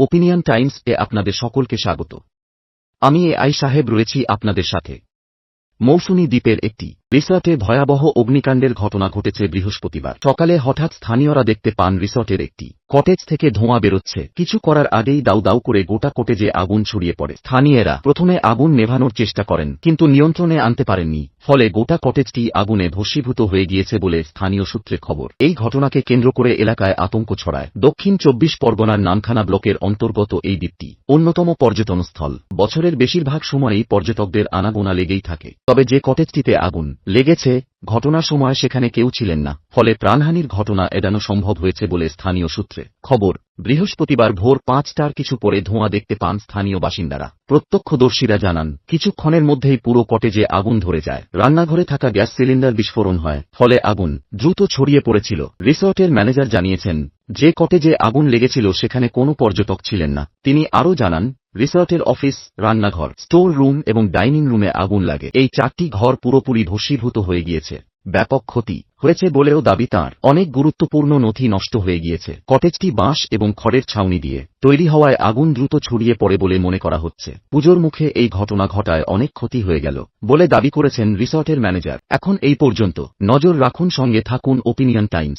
Opinion Times এ আপনাদের সকলকে স্বাগত। আমি এ আই সাহেব রয়েছি আপনাদের সাথে। মৌসুমী দ্বীপের একটি রিসর্টে ভয়াবহ অগ্নিকাণ্ডের ঘটনা ঘটেছে বৃহস্পতিবার। সকালে হঠাৎ স্থানীয়রা দেখতে পান রিসর্টের একটি কটেজ থেকে ধোঁয়া বেরোচ্ছে। কিছু করার আগেই দাউ দাউ করে গোটা কটেজে আগুন ছড়িয়ে পড়ে। স্থানীয়রা প্রথমে আগুন নেভানোর চেষ্টা করেন, কিন্তু নিয়ন্ত্রণে আনতে পারেননি। ফলে গোটা কটেজটি আগুনে ভস্মীভূত হয়ে গিয়েছে বলে স্থানীয় সূত্রে খবর। এই ঘটনাকে কেন্দ্র করে এলাকায় আতঙ্ক ছড়ায়। দক্ষিণ চব্বিশ পরগনার নামখানা ব্লকের অন্তর্গত এই দ্বীপটি অন্যতম পর্যটনস্থল। বছরের বেশিরভাগ সময়ই পর্যটকদের আনাগোনা লেগেই থাকে। তবে যে কটেজটিতে আগুন লেগেছে, ঘটনার সময় সেখানে কেউ ছিলেন না, ফলে প্রাণহানির ঘটনা এড়ানো সম্ভব হয়েছে বলে স্থানীয় সূত্রে খবর। বৃহস্পতিবার ভোর পাঁচটার কিছু পরে ধোঁয়া দেখতে পান স্থানীয় বাসিন্দারা। প্রত্যক্ষদর্শীরা জানান, কিছুক্ষণের মধ্যেই পুরো কটেজে আগুন ধরে যায়। রান্নাঘরে থাকা গ্যাস সিলিন্ডার বিস্ফোরণ হয়, ফলে আগুন দ্রুত ছড়িয়ে পড়েছিল। রিসর্টের ম্যানেজার জানিয়েছেন, যে কটেজে আগুন লেগেছিল সেখানে কোনো পর্যটক ছিলেন না। তিনি আরও জানান রিসর্টের অফিস, রান্নাঘর স্টোর রুম এবং ডাইনিং রুমে আগুন লাগে। এই চারটি ঘর পুরোপুরি ভস্মীভূত হয়ে গিয়েছে। ব্যাপক ক্ষতি হয়েছে বলেও দাবি তাঁর। অনেক গুরুত্বপূর্ণ নথি নষ্ট হয়ে গিয়েছে। কটেজটি বাঁশ এবং খড়ের ছাউনি দিয়ে তৈরি হওয়ায় আগুন দ্রুত ছড়িয়ে পড়ে বলে মনে করা হচ্ছে। পুজোর মুখে এই ঘটনা ঘটায় অনেক ক্ষতি হয়ে গেল বলে দাবি করেছেন রিসর্টের ম্যানেজার। এখন এই পর্যন্ত নজর রাখুন সঙ্গে থাকুন ওপিনিয়ন টাইমস